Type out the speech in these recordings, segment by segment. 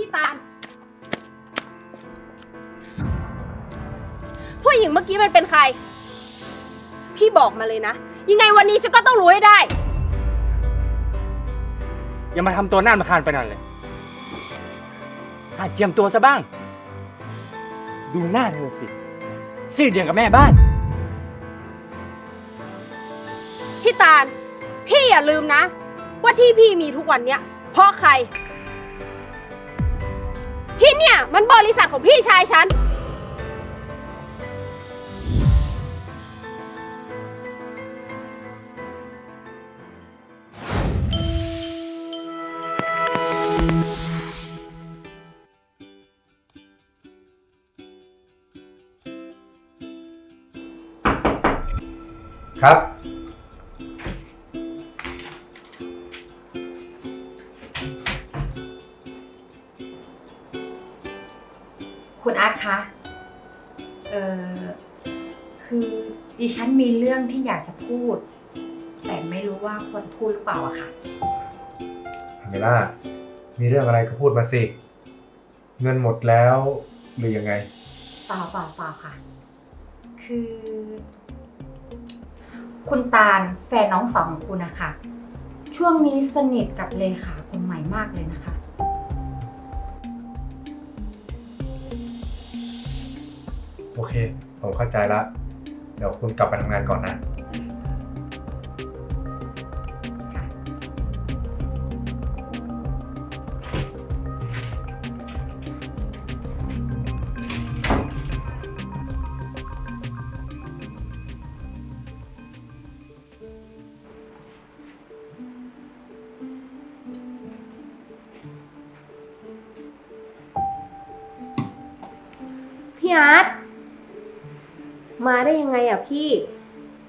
พี่ตาล ผู้หญิงเมื่อกี้มันเป็นใคร พี่บอกมาเลยนะ ยังไงวันนี้ฉันก็ต้องรู้ให้ได้ อย่ามาทำตัวหน้ามาคานไปหน่อยเลยหาเจียมตัวซะบ้าง ดูหน้าเธอสิซีดเดียวกับแม่บ้าน พี่ตาล พี่อย่าลืมนะ ว่าที่พี่มีทุกวันเนี้ย เพราะใคร ที่เนี่ยมันบริษัทของพี่ชายฉัน เอ่อคือดิฉันมีเรื่องที่อยากจะพูด แต่ไม่รู้ว่าควรพูดหรือเปล่าอะค่ะเมล่า มีเรื่องอะไรก็พูดมาสิ เงินหมดแล้วหรือยังไง เปล่าเปล่าเปล่าค่ะ คือ คุณตาลแฟนน้องสาวของคุณนะคะ ช่วงนี้สนิทกับเลขาคนใหม่มากเลยนะคะ โอเค ผมเข้าใจละ เดี๋ยวคุณกลับไปทำงานก่อนนะ ยังไงอะพี่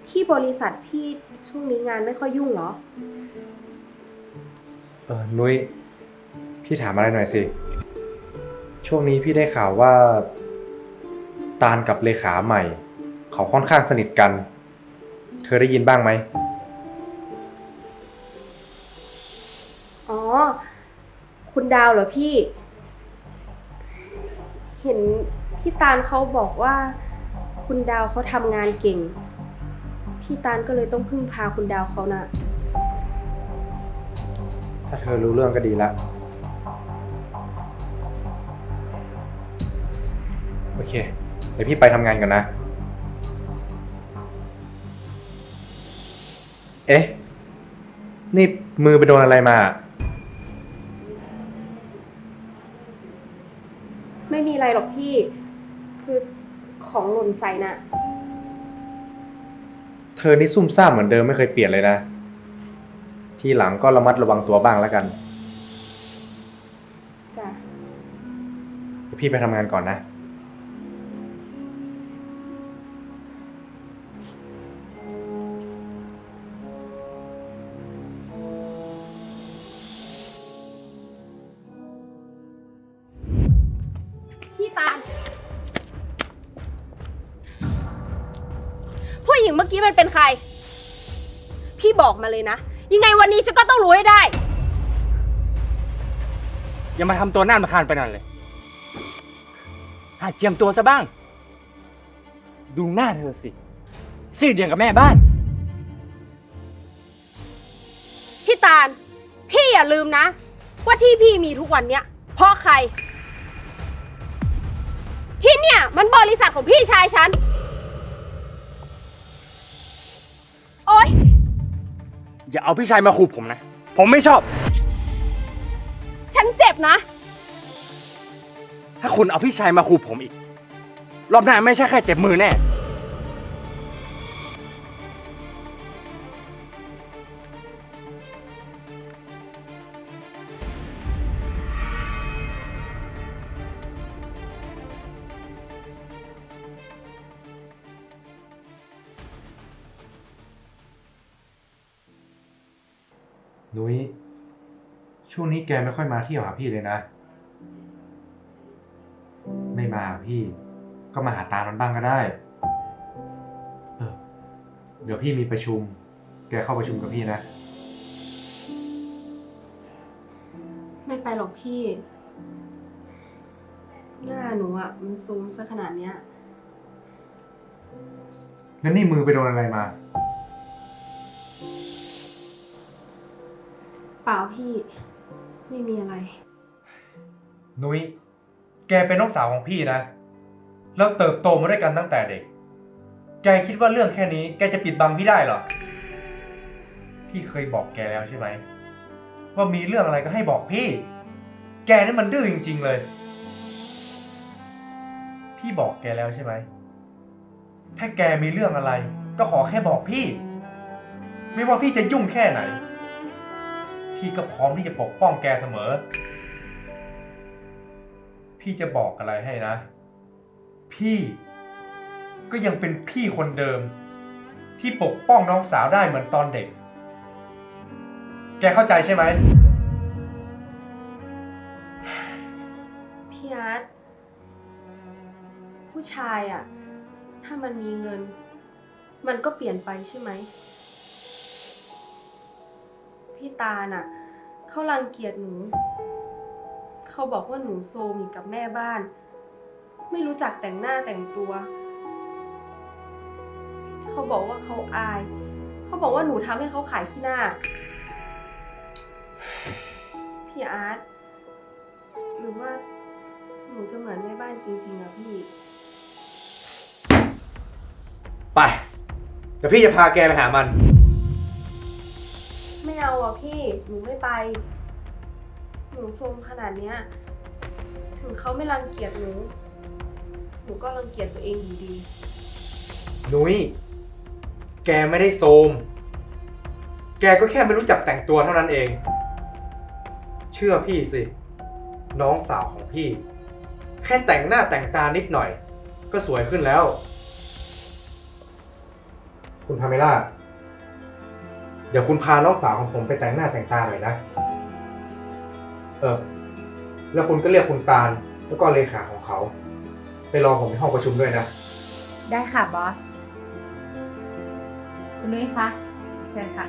ที่บริษัทพี่ช่วงนี้งานไม่ค่อยยุ่งเหรอ เออนุ้ยพี่ถามอะไรหน่อยสิ ช่วงนี้พี่ได้ข่าวว่า ตาลกับเลขาใหม่ เขาค่อนข้างสนิทกัน เธอได้ยินบ้างไหม อ๋อ คุณดาวเหรอพี่ เห็นพี่ตาลเขาบอกว่า คุณดาวเขาทำงานเก่ง พี่ตาลก็เลยต้องพึ่งพาคุณดาวเขาน่ะถ้าเธอรู้เรื่องก็ดีละโอเค เดี๋ยวพี่ไปทำงานก่อนนะ เอ๊ะ นี่มือไปโดนอะไรมา ไม่มีอะไรหรอกพี่คือ ของหล่นใส่น่ะ เธอนี่ซุ่มซ่ามเหมือนเดิมไม่เคยเปลี่ยนเลยนะ ทีหลังก็ระมัดระวังตัวบ้างแล้วกัน จ้ะเดี๋ยวพี่ไปทำงานก่อนนะ หญิงเมื่อกี้มันเป็นใคร พี่บอกมาเลยนะ ยังไงวันนี้ฉันก็ต้องรู้ให้ได้ อย่ามาทำตัวหน้ามาคานไปหน่อยเลยหาเจียมตัวซะบ้าง ดูหน้าเธอสิซีดเดียวกับแม่บ้าน พี่ตาล พี่อย่าลืมนะ ว่าที่พี่มีทุกวันเนี้ย เพราะใคร ที่เนี่ยมันบริษัทของพี่ชายฉัน อย่าเอาพี่ชายมาขู่ผมนะ ผมไม่ชอบ ฉันเจ็บนะ ถ้าคุณเอาพี่ชายมาขู่ผมอีก รอบหน้าไม่ใช่แค่เจ็บมือแน่ นุ้ยช่วงนี้แกไม่ค่อยมาเที่ยวหาพี่เลยนะ ไม่มาหาพี่ ก็มาหาตามันบ้างก็ได้เออเดี๋ยวพี่มีประชุม แกเข้าประชุมกับพี่นะ ไม่ไปหรอกพี่ หน้าหนูอะมันซูมซะขนาดเนี้ย แล้วนี่มือไปโดนอะไรมา ล่าพี่ ไม่มีอะไร นุ้ย แกเป็นน้องสาวของพี่นะแล้วเติบโตมาด้วยกันตั้งแต่เด็ก แกคิดว่าเรื่องแค่นี้ แกจะปิดบังพี่ได้เหรอ พี่เคยบอกแกแล้วใช่ไหม ว่ามีเรื่องอะไรก็ให้บอกพี่ แกนี่มันดื้อจริง ๆ เลย พี่บอกแกแล้วใช่ไหม ถ้าแกมีเรื่องอะไร ก็ขอแค่บอกพี่ ไม่ว่าพี่จะยุ่งแค่ไหน พี่ก็พร้อมที่จะปกป้องแกเสมอ พี่จะบอกอะไรให้นะ พี่ก็ยังเป็นพี่คนเดิม ที่ปกป้องน้องสาวได้เหมือนตอนเด็ก แกเข้าใจใช่ไหม พี่อาร์ตผู้ชายอะถ้ามันมีเงิน มันก็เปลี่ยนไปใช่ไหม พี่ตาน่ะ เขารังเกียจหนู เขาบอกว่าหนูโซมอยู่กับแม่บ้าน ไม่รู้จักแต่งหน้าแต่งตัว เขาบอกว่าเขาอาย เขาบอกว่าหนูทำให้เขาขายขี้หน้า พี่อาร์ตหรือว่าหนูจะเหมือนแม่บ้านจริงๆอะพี่ ไป เดี๋ยวพี่จะพาแกไปหามัน ไม่เอาอะพี่ หนูไม่ไป หนูโทรมขนาดเนี้ย ถึงเขาไม่รังเกียจหนู หนูก็รังเกียจตัวเองอยู่ดี นุ้ย แกไม่ได้โซม แกก็แค่ไม่รู้จักแต่งตัวเท่านั้นเอง เชื่อพี่สิ น้องสาวของพี่ แค่แต่งหน้าแต่งตานิดหน่อย ก็สวยขึ้นแล้ว คุณพาเมล่า เดี๋ยวคุณพาน้องสาวของผมไปแต่งหน้าแต่งตาหน่อยนะ เออ แล้วคุณก็เรียกคุณตาล แล้วก็เลขาของเขา ไปรอผมในห้องประชุมด้วยนะ ได้ค่ะบอส คุณนุ้ยคะ เชิญค่ะ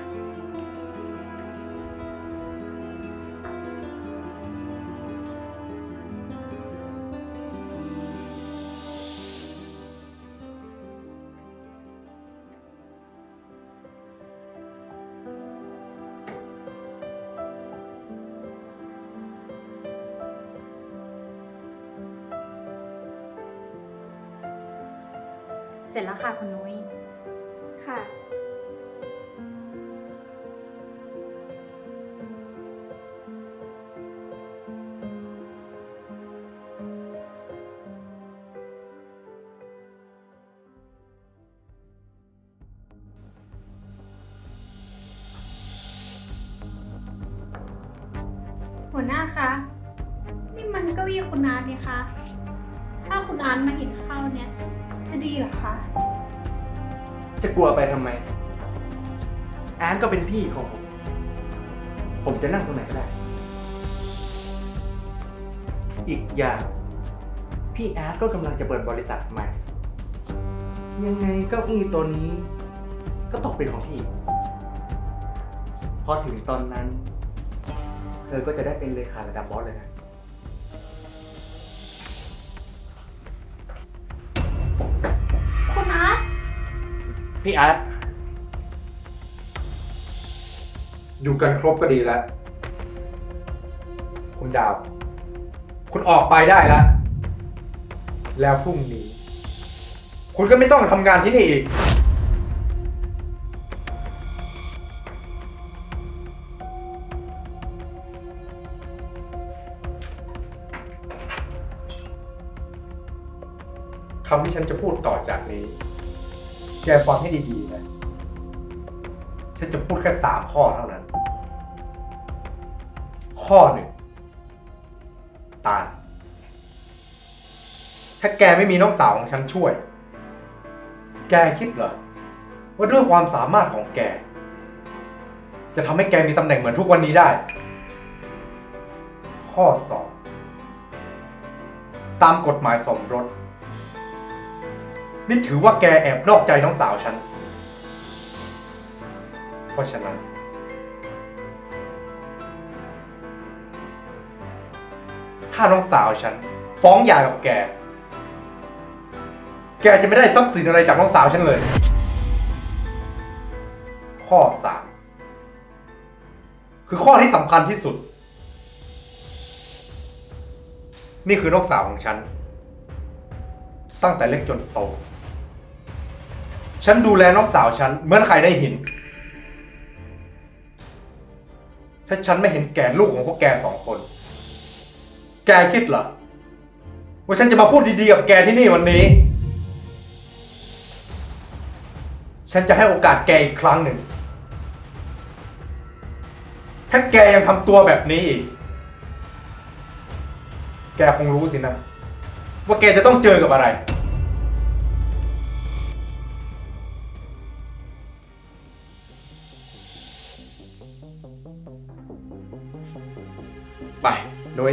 เสร็จแล้วค่ะคุณนุ้ย ค่ะ หัวหน้าคะ นี่มันเก้าอี้คุณอาร์ตนี่คะ ถ้าคุณอาร์ตมาเห็นเข้าเนี่ย จะดีเหรอคะ จะกลัวไปทำไมแอาร์ตก็เป็นพี่ของผม ผมจะนั่งตรงไหนก็ได้ อีกอย่าง พี่แอาร์ตก็กำลังจะเปิดบริษัทใหม่ ยังไงเก้าอี้ตัวนี้ ก็ตกเป็นของพี่ พอถึงตอนนั้น เธอก็จะได้เป็นเลขาระดับบอสเลยนะ พี่อาร์ตอยู่กันครบก็ดีแล้ว คุณดาว คุณออกไปได้แล้ว แล้วพรุ่งนี้ คุณก็ไม่ต้องทำงานที่นี่อีก คำที่ฉันจะพูดต่อจากนี้ แกฟังให้ดีๆนะ ฉันจะพูดแค่สามข้อเท่านั้น ข้อหนึ่งตาลถ้าแกไม่มีน้องสาวของฉันช่วย แกคิดเหรอ ว่าด้วยความสามารถของแก จะทำให้แกมีตำแหน่งเหมือนทุกวันนี้ได้ ข้อสองตามกฎหมายสมรส นี่ถือว่าแกแอบนอกใจน้องสาวฉัน เพราะฉะนั้น ถ้าน้องสาวฉัน ฟ้องหย่ากับแก แกจะไม่ได้ทรัพย์สินอะไรจากน้องสาวฉันเลย ข้อสามคือข้อที่สำคัญที่สุด นี่คือน้องสาวของฉัน ตั้งแต่เล็กจนโต ฉันดูแลน้องสาวฉันเหมือนใครได้เห็นถ้าฉันไม่เห็นแก่ลูกของพวกแกสองคน แกคิดเหรอ ว่าฉันจะมาพูดดีๆกับแกที่นี่วันนี้ ฉันจะให้โอกาสแกอีกครั้งหนึ่ง ถ้าแกยังทำตัวแบบนี้อีก แกคงรู้สินะ ว่าแกจะต้องเจอกับอะไร ไป